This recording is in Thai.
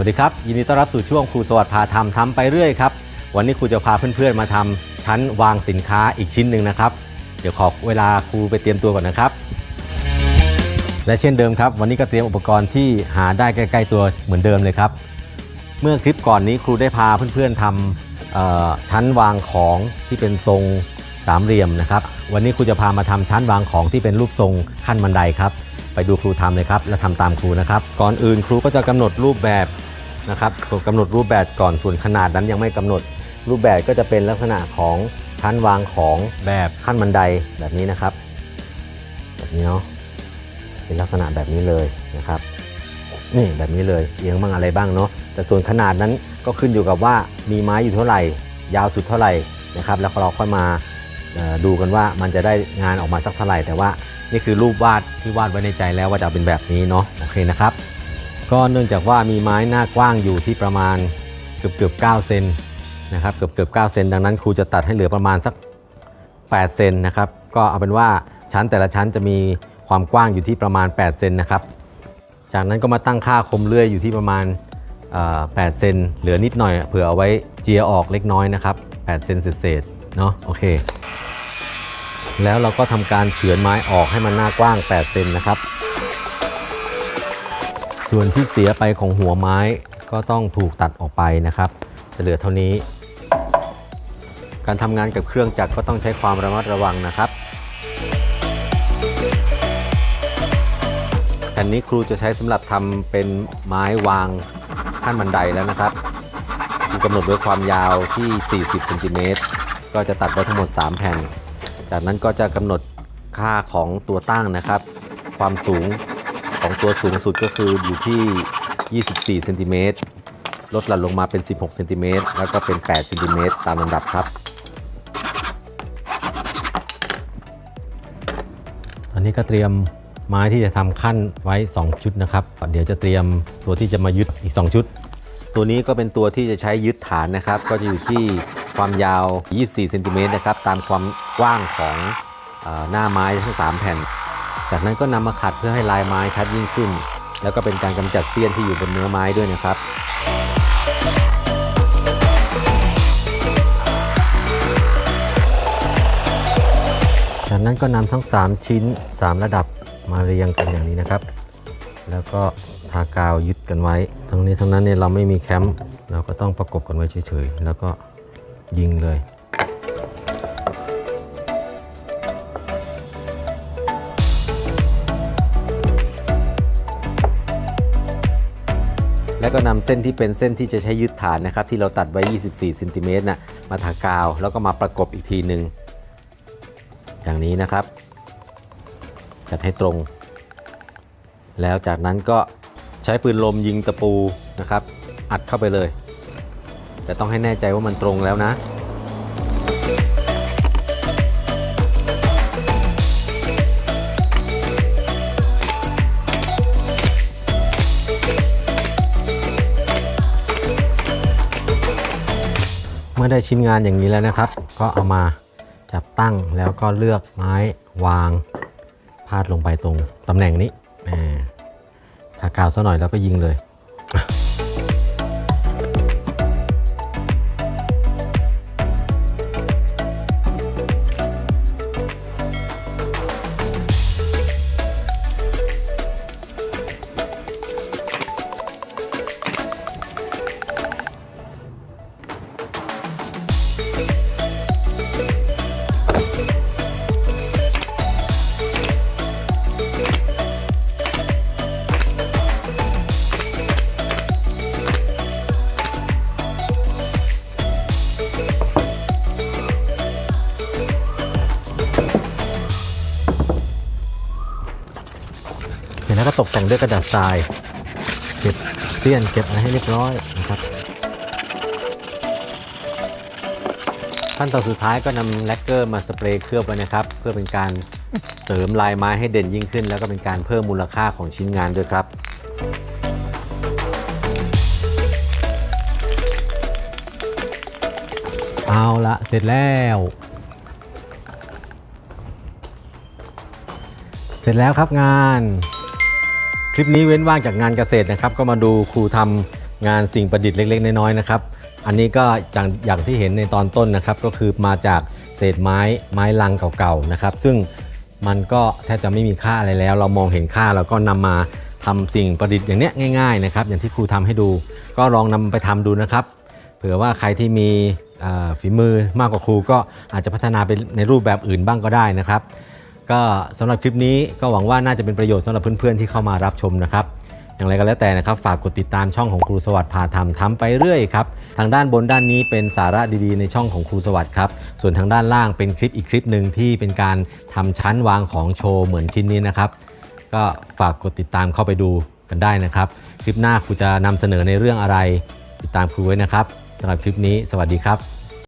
วัสดีครับ ยินดีต้อนรับสู่ช่วงครูสวัสดิ์พาทำทำไปเรื่อยครับวันนี้ครูจะพาเพื่อนๆมาทำชั้นวางสินค้าอีกชิ้นหนึ่งนะครับ เดี๋ยวขอเวลาครูไปเตรียมตัวก่อนนะครับ และเช่นเดิมครับ วันนี้ก็เตรียมอุปกรณ์ที่หาได้ใกล้ๆตัวเหมือนเดิมเลยครับ เมื่อคลิปก่อนนี้ครูได้พาเพื่อนๆทำเอ่อชั้นวางของที่เป็นทรงสามเหลี่ยมนะครับ วันนี้ครูจะพามาทำชั้นวางของที่เป็นรูปทรงขั้นบันไดครับ ไปดูครูทำเลยครับ และทำตามครูนะครับ ก่อนอื่นครูก็จะกำหนดรูปแบบ นะครับกำหนดรูปแบบก่อนส่วนขนาดนั้นยังไม่กำหนด รูปแบบก็จะเป็นลักษณะของชั้นวางของแบบขั้นบันไดแบบนี้นะครับ แบบนี้เนาะเป็นลักษณะแบบนี้เลยนะครับนี่แบบนี้เลยเอียงบ้างอะไรบ้างเนาะแต่ส่วนขนาดนั้นก็ขึ้นอยู่กับว่ามีไม้อยู่เท่าไหร่ ยาวสุดเท่าไหร่นะครับ แล้วเราค่อยมาดูกันว่ามันจะได้งานออกมาสักเท่าไหร่ แต่ว่านี่คือรูปวาดที่วาดไว้ในใจแล้วว่าจะเป็นแบบนี้เนาะโอเคนะครับ ก็เนื่องจากว่ามีไม้หน้ากว้างอยู่ที่ประมาณเกือบเกือบ9เซนนะครับเกือบเกือบ9เซนดังนั้นครูจะตัดให้เหลือประมาณสัก8เซนนะครับก็เอาเป็นว่าชั้นแต่ละชั้นจะมีความกว้างอยู่ที่ประมาณ8เซนนะครับจากนั้นก็มาตั้งค่าคมเลื่อยอยู่ที่ประมาณ8เซนเหลือนิดหน่อยเผื่อเอาไว้เจียออกเล็กน้อยนะครับ8เซนเศษเนาะโอเค แล้วเราก็ทำการเฉือนไม้ออกให้มันหน้ากว้าง8เซนนะครับ ส่วนที่เสียไปของหัวไม้ก็ต้องถูกตัดออกไปนะครับ จะเหลือเท่านี้ การทำงานกับเครื่องจักรก็ต้องใช้ความระมัดระวังนะครับแผ่นนี้ครูจะใช้สำหรับทำเป็นไม้วางขั้นบันไดแล้วนะครับครูกำหนดด้วยความยาวที่ 40เซนติเมตรก็จะตัดไว้ทั้งหมด 3 แผ่น จากนั้นก็จะกำหนดค่าของตัวตั้งนะครับ ความสูง ของตัวสูงสุดก็คืออยู่ที่ 24เซนติเมตรลดหลั่นลงมาเป็น 16เซนติเมตรแล้วก็เป็น8เซนติเมตรตามลำดับครับ อันนี้ก็เตรียมไม้ที่จะทำขั้นไว้ 2 ชุดนะครับ เดี๋ยวจะเตรียมตัวที่จะมายึดอีก 2 ชุด ตัวนี้ก็เป็นตัวที่จะใช้ยึดฐานนะครับ ก็จะอยู่ที่ความยาว 24เซนติเมตรนะครับ ตามความกว้างของอหน้าไม้ทั้ง 3 แผ่น จากนั้นก็นำมาขัดเพื่อให้ลายไม้ชัดยิ่งขึ้น แล้วก็เป็นการกำจัดเสี้ยนที่อยู่บนเนื้อไม้ด้วยนะครับจากนั้นก็นำทั้ง 3 ชิ้น 3 ระดับมาเรียงกันอย่างนี้นะครับ แล้วก็ทากาวยึดกันไว้ ทั้งนี้ทั้งนั้นเนี่ยเราไม่มีแคมป์เราก็ต้องประกบกันไว้เฉยๆ แล้วก็ยิงเลย แล้วก็นำเส้นที่เป็นเส้นที่จะใช้ยึดฐานนะครับ ที่เราตัดไว้ 24เซนติเมตรน่ะมาทากาว แล้วก็มาประกบอีกทีหนึ่งอย่างนี้นะครับ จัดให้ตรง แล้วจากนั้นก็ใช้ปืนลมยิงตะปูนะครับ อัดเข้าไปเลย แต่ต้องให้แน่ใจว่ามันตรงแล้วนะ ได้ชิ้นงานอย่างนี้แล้วนะครับ ก็เอามาจับตั้งแล้วก็เลือกไม้วางพาดลงไปตรงตำแหน่งนี้แหมทากาวซะหน่อยแล้วก็ยิงเลย แล้วก็ตกแต่งด้วยกระดาษทรายเก็บเสี้ยนเก็บอะไรให้เรียบร้อยนะครับ ขั้นตอนสุดท้ายก็นำแลกเกอร์มาสเปรย์เคลือบไว้นะครับ เพื่อเป็นการเสริมลายไม้ให้เด่นยิ่งขึ้น แล้วก็เป็นการเพิ่มมูลค่าของชิ้นงานด้วยครับเอาละเสร็จแล้ว เสร็จแล้วครับงาน คลิปนี้เว้นว่างจากงานเกษตรนะครับ ก็มาดูครูทำงานสิ่งประดิษฐ์เล็ก ๆ น้อยๆนะครับ อันนี้ก็อย่างอย่างที่เห็นในตอนต้นนะครับ ก็คือมาจากเศษไม้ไม้ลังเก่าๆนะครับ ซึ่งมันก็แทบจะไม่มีค่าอะไรแล้ว เรามองเห็นค่าเราก็นำมาทำสิ่งประดิษฐ์อย่างเนี้ยง่ายๆนะครับ อย่างที่ครูทำให้ดู ก็ลองนำไปทำดูนะครับ เผื่อว่าใครที่มีฝีมือมากกว่าครูก็อาจจะพัฒนาไปในรูปแบบอื่นบ้างก็ได้นะครับ ก็สำหรับคลิปนี้ก็หวังว่าน่าจะเป็นประโยชน์สำหรับเพื่อนๆที่เข้ามารับชมนะครับอย่างไรก็แล้วแต่นะครับ ฝากกดติดตามช่องของครูสวัสดิ์พาทำทำไปเรื่อยครับ ทางด้านบนด้านนี้เป็นสาระดีๆ ในช่องของครูสวัสดิ์ครับ ส่วนทางด้านล่างเป็นคลิปอีกคลิปหนึ่งที่เป็นการทำชั้นวางของโชว์เหมือนชิ้นนี้นะครับ ก็ฝากกดติดตามเข้าไปดูกันได้นะครับ คลิปหน้าครูจะนำเสนอในเรื่องอะไร ติดตามครูไว้นะครับสำหรับคลิปนี้ สวัสดีครับ